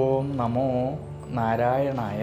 ഓം നമോ നാരായണായ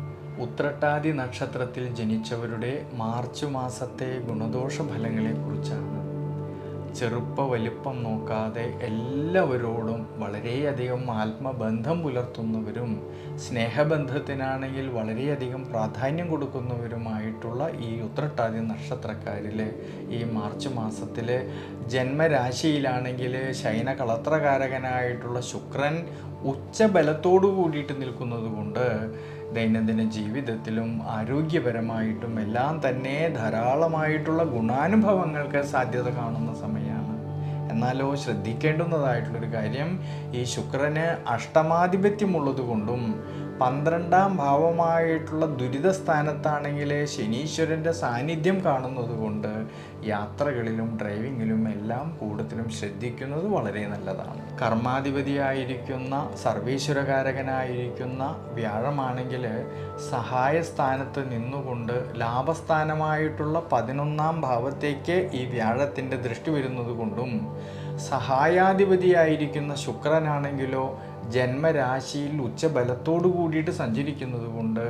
ഉത്രട്ടാതി നക്ഷത്രത്തിൽ ജനിച്ചവരുടെ മാർച്ച് മാസത്തെ ഗുണദോഷ ഫലങ്ങളെക്കുറിച്ചാണ് ചെറുപ്പ വലിപ്പം നോക്കാതെ എല്ലാവരോടും വളരെയധികം ആത്മബന്ധം പുലർത്തുന്നവരും സ്നേഹബന്ധത്തിനാണെങ്കിൽ വളരെയധികം പ്രാധാന്യം കൊടുക്കുന്നവരുമായിട്ടുള്ള ഈ ഉത്രട്ടാതി നക്ഷത്രക്കാരിലെ ഈ മാർച്ച് മാസത്തിലെ ജന്മരാശിയിലാണെങ്കിൽ ശൈന കളത്രകാരകനായിട്ടുള്ള ശുക്രൻ ഉച്ചബലത്തോടു കൂടിയിട്ട് നിൽക്കുന്നത് കൊണ്ട് ദൈനംദിന ജീവിതത്തിലും ആരോഗ്യപരമായിട്ടും എല്ലാം തന്നെ ധാരാളമായിട്ടുള്ള ഗുണാനുഭവങ്ങൾക്ക് സാധ്യത കാണുന്ന സമയമാണ്. എന്നാലോ ശ്രദ്ധിക്കേണ്ടുന്നതായിട്ടുള്ളൊരു കാര്യം ഈ ശുക്രന് അഷ്ടമാധിപത്യമുള്ളത് കൊണ്ടും പന്ത്രണ്ടാം ഭാവമായിട്ടുള്ള ദുരിത സ്ഥാനത്താണെങ്കിൽ ശനീശ്വരന്റെ സാന്നിധ്യം കാണുന്നത് കൊണ്ട് യാത്രകളിലും ഡ്രൈവിങ്ങിലും എല്ലാം കൂടുതലും ശ്രദ്ധിക്കുന്നത് വളരെ നല്ലതാണ്. കർമാധിപതിയായിരിക്കുന്ന സർവീശ്വരകാരകനായിരിക്കുന്ന വ്യാഴമാണെങ്കിൽ സഹായ സ്ഥാനത്ത് നിന്നുകൊണ്ട് ലാഭസ്ഥാനമായിട്ടുള്ള പതിനൊന്നാം ഭാവത്തേക്ക് ഈ വ്യാഴത്തിന്റെ ദൃഷ്ടി വരുന്നത് കൊണ്ടും സഹായാധിപതിയായിരിക്കുന്ന ശുക്രനാണെങ്കിലോ ജന്മരാശിയിൽ ഉച്ചബലത്തോടു കൂടിയിട്ട് സഞ്ചരിക്കുന്നത് കൊണ്ട്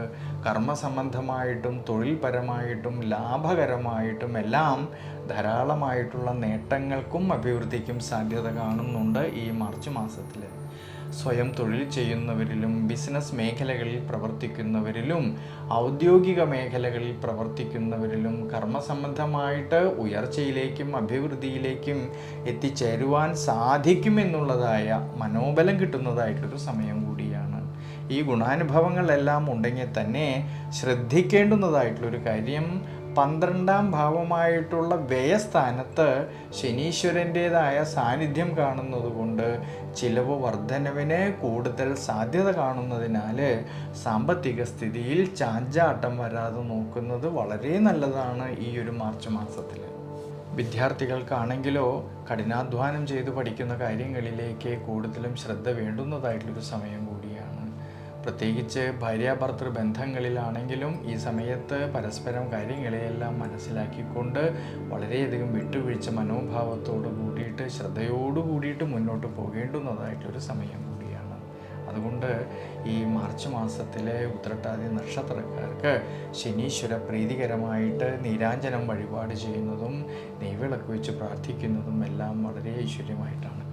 കർമ്മസംബന്ധമായിട്ടും തൊഴിൽപരമായിട്ടും ലാഭകരമായിട്ടും എല്ലാം ധാരാളമായിട്ടുള്ള നേട്ടങ്ങൾക്കും അഭിവൃദ്ധിക്കും സാധ്യത കാണുന്നുണ്ട് ഈ മാർച്ച് മാസത്തിൽ സ്വയം തൊഴിൽ ചെയ്യുന്നവരിലും ബിസിനസ് മേഖലകളിൽ പ്രവർത്തിക്കുന്നവരിലും ഔദ്യോഗിക മേഖലകളിൽ പ്രവർത്തിക്കുന്നവരിലും കർമ്മസംബന്ധമായിട്ട് ഉയർച്ചയിലേക്കും അഭിവൃദ്ധിയിലേക്കും എത്തിച്ചേരുവാൻ സാധിക്കുമെന്നുള്ളതായ മനോബലം കിട്ടുന്നതായിട്ടൊരു സമയം കൂടിയാണ്. ഈ ഗുണാനുഭവങ്ങളെല്ലാം ഉണ്ടെങ്കിൽ തന്നെ ശ്രദ്ധിക്കേണ്ടുന്നതായിട്ടുള്ളൊരു കാര്യം പന്ത്രണ്ടാം ഭാവമായിട്ടുള്ള വ്യയസ്ഥാനത്ത് ശനീശ്വരന്റേതായ സാന്നിധ്യം കാണുന്നതുകൊണ്ട് ചിലവ് വർധനവിന് കൂടുതൽ സാധ്യത കാണുന്നതിനാൽ സാമ്പത്തിക സ്ഥിതിയിൽ ചാഞ്ചാട്ടം വരാതെ നോക്കുന്നത് വളരെ നല്ലതാണ് ഈ ഒരു മാർച്ച് മാസത്തിൽ വിദ്യാർത്ഥികൾക്കാണെങ്കിലോ കഠിനാധ്വാനം ചെയ്ത് പഠിക്കുന്ന കാര്യങ്ങളിലേക്ക് കൂടുതലും ശ്രദ്ധ വേണ്ടുന്നതായിട്ടുള്ളൊരു സമയം കൂടിയാണ്. പ്രത്യേകിച്ച് ഭാര്യാഭർത്തൃ ബന്ധങ്ങളിലാണെങ്കിലും ഈ സമയത്ത് പരസ്പരം കാര്യങ്ങളെയെല്ലാം മനസ്സിലാക്കിക്കൊണ്ട് വളരെയധികം വിട്ടുവീഴ്ച മനോഭാവത്തോട് കൂടിയിട്ട് ശ്രദ്ധയോടു കൂടിയിട്ട് മുന്നോട്ട് പോകേണ്ടുന്നതായിട്ടൊരു സമയം കൂടിയാണ്. അതുകൊണ്ട് ഈ മാർച്ച് മാസത്തിലെ ഉത്രട്ടാതി നക്ഷത്രക്കാർക്ക് ശനീശ്വര പ്രീതികരമായിട്ട് നീരാഞ്ജനം വഴിപാട് ചെയ്യുന്നതും നെയ്വിളക്ക് വെച്ച് പ്രാർത്ഥിക്കുന്നതും എല്ലാം വളരെ ഐശ്വര്യമായിട്ടാണ്